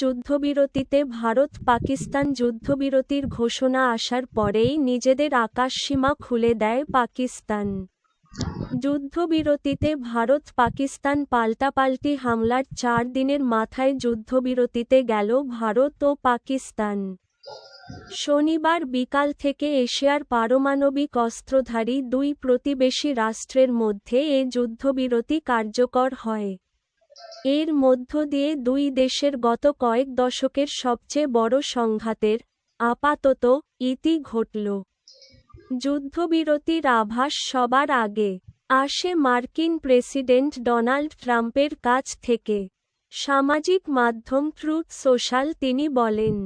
যুদ্ধবিরতিতে ভারত পাকিস্তান যুদ্ধবিরতির ঘোষণা আসার পরেই নিজেদের আকাশসীমা খুলে দেয় পাকিস্তান। যুদ্ধবিরতিতে ভারত পাকিস্তান পাল্টাপাল্টি হামলার চার দিনের মাথায় যুদ্ধবিরতিতে গেল ভারত ও পাকিস্তান। শনিবার বিকাল থেকে এশিয়ার পারমাণবিক অস্ত্রধারী দুই প্রতিবেশী রাষ্ট্রের মধ্যে এ যুদ্ধবিরতি কার্যকর হয়। এর মধ্য দিয়ে দুই দেশের গত কয়েক দশকের সবচেয়ে বড় সংঘাতের আপাতত ইতি ঘটল। যুদ্ধবিরতির আভাস সবার আগে আসে মার্কিন প্রেসিডেন্ট ডোনাল্ড ট্রাম্পের কাছ থেকে। সামাজিক মাধ্যম ট্রুথ সোশ্যাল তিনি বলেন,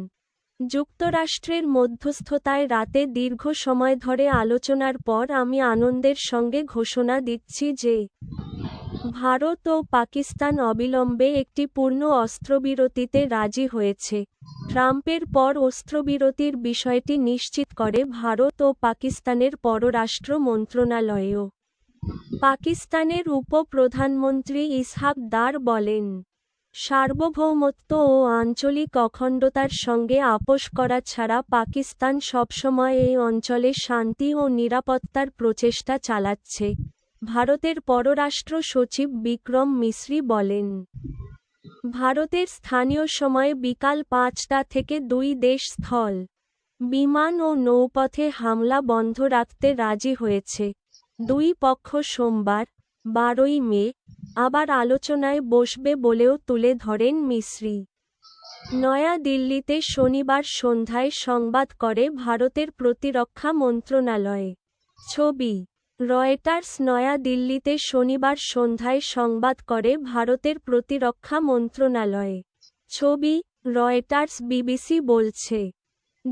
যুক্তরাষ্ট্রের মধ্যস্থতায় রাতে দীর্ঘ সময় ধরে আলোচনার পর আমি আনন্দের সঙ্গে ঘোষণা দিচ্ছি যে ভারত ও পাকিস্তান অবিলম্বে একটি পূর্ণ অস্ত্রবিরতিতে রাজি হয়েছে। ট্রাম্পের পর অস্ত্রবিরতির বিষয়টি নিশ্চিত করে ভারত ও পাকিস্তানের পররাষ্ট্র মন্ত্রণালয়েও। পাকিস্তানের উপ-প্রধানমন্ত্রী ইসহাক দার বলেন, সার্বভৌমত্ব ও আঞ্চলিক অখণ্ডতার সঙ্গে আপোষ করা ছাড়া পাকিস্তান সবসময় এই অঞ্চলে শান্তি ও নিরাপত্তার প্রচেষ্টা চালাচ্ছে। ভারতের পররাষ্ট্র সচিব বিক্রম মিশ্রি বলেন, ভারতের স্থানীয় সময়ে বিকাল পাঁচটা থেকে দুই দেশ স্থল, বিমান ও নৌপথে হামলা বন্ধ রাখতে রাজি হয়েছে। দুই পক্ষ সোমবার, বারোই মে, আবার আলোচনায় বসবে বলেও তুলে ধরেন মিশ্রি। নয়া দিল্লিতে শনিবার সন্ধ্যায় সংবাদ করে ভারতের প্রতিরক্ষা মন্ত্রণালয়। ছবি রয়টার্স নয়া দিল্লিতে শনিবার সন্ধ্যায় সংবাদ করে ভারতের প্রতিরক্ষা মন্ত্রণালয়। ছবি, রয়টার্স বিবিসি বলছে।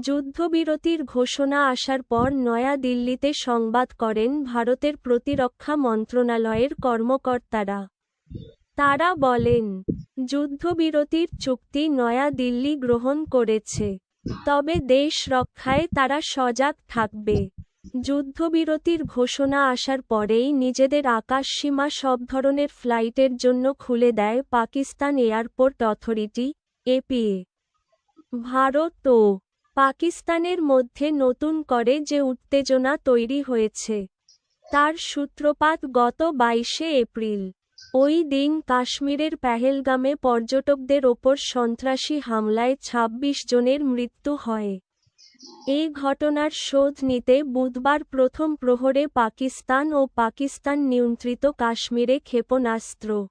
যুদ্ধবিরতির ঘোষণা আসার পর নয়া দিল্লিতে সংবাদ করেন ভারতের প্রতিরক্ষা মন্ত্রণালয়ের কর্মকর্তারা। তারা বলেন, যুদ্ধবিরতির চুক্তি নয়া দিল্লি গ্রহণ করেছে। তবে দেশ রক্ষায় তারা সজাগ থাকবে। যুদ্ধবিরতির ঘোষণা আসার পরেই নিজেদের আকাশসীমা সব ধরনের ফ্লাইটের জন্য খুলে দেয় Pakistan airport authority, APA. Bharat ও পাকিস্তানের মধ্যে নতুন করে যে উত্তেজনা তৈরি হয়েছে, তার সূত্রপাত গত বাইশে এপ্রিল। ওই দিন কাশ্মীরের পেহেলগামে পর্যটকদের ওপর সন্ত্রাসী হামলায় ২৬ জনের মৃত্যু হয়। এই ঘটনার শোধ নিতে বুধবার প্রথম প্রহরে পাকিস্তান ও পাকিস্তান নিয়ন্ত্রিত কাশ্মীরে ক্ষেপণাস্ত্র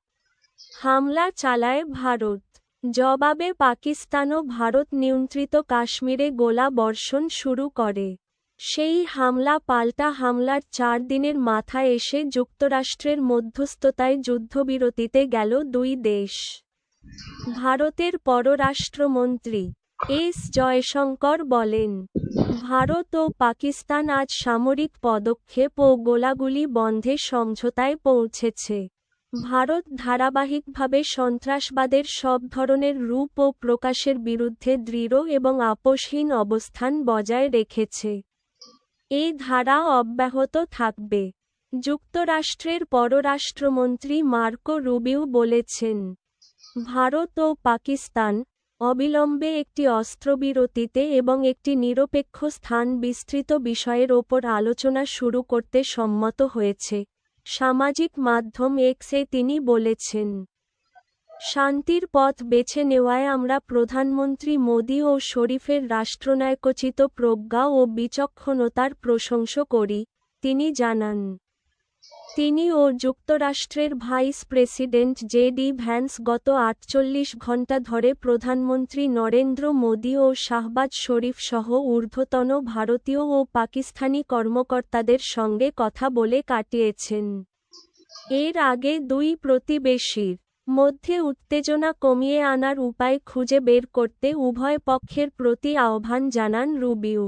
হামলা চালায় ভারত। জবাবে পাকিস্তানও ভারত নিয়ন্ত্রিত কাশ্মীরে গোলা বর্ষণ শুরু করে। সেই হামলা পাল্টা হামলার চার দিনের মাথায় এসে যুক্তরাষ্ট্রের মধ্যস্থতায় যুদ্ধবিরতিতে গেল দুই দেশ। ভারতের পররাষ্ট্রমন্ত্রী এস জয়শঙ্কর বলেন, ভারত ও পাকিস্তান আজ সামরিক পদক্ষেপ ও গোলাগুলি বন্ধে সমঝোতায় পৌঁছেছে। ভারত ধারাবাহিকভাবে সন্ত্রাসবাদের সব ধরনের রূপ ও প্রকাশের বিরুদ্ধে দৃঢ় এবং আপোষহীন অবস্থান বজায় রেখেছে। এই ধারা অব্যাহত থাকবে। যুক্তরাষ্ট্রের পররাষ্ট্রমন্ত্রী মার্কো রুবিও বলেছেন, ভারত ও পাকিস্তান অবিলম্বে একটি অস্ত্রবিরতিতে এবং একটি নিরপেক্ষ স্থান বিস্তৃত বিষয়ের ওপর আলোচনা শুরু করতে সম্মত হয়েছে। সামাজিক মাধ্যম এক্সে তিনি বলেছেন, শান্তির পথ বেছে নেওয়ায় আমরা প্রধানমন্ত্রী মোদী ও শরীফের রাষ্ট্রনায়কোচিত প্রজ্ঞা ও বিচক্ষণতার প্রশংস করি তিনি জানান। তিনি ও যুক্তরাষ্ট্রের vice president J D Vance গত আটচল্লিশ ঘণ্টা ধরে প্রধানমন্ত্রী নরেন্দ্র মোদী ও শাহবাজ শরীফ সহ ঊর্ধ্বতন ভারতীয় ও পাকিস্তানি কর্মকর্তাদের সঙ্গে কথা বলে কাটিয়েছেন। এর আগে দুই প্রতিবেশীর মধ্যে উত্তেজনা কমিয়ে আনার উপায় খুঁজে বের করতে উভয় পক্ষের প্রতি আহ্বান জানান রুবিও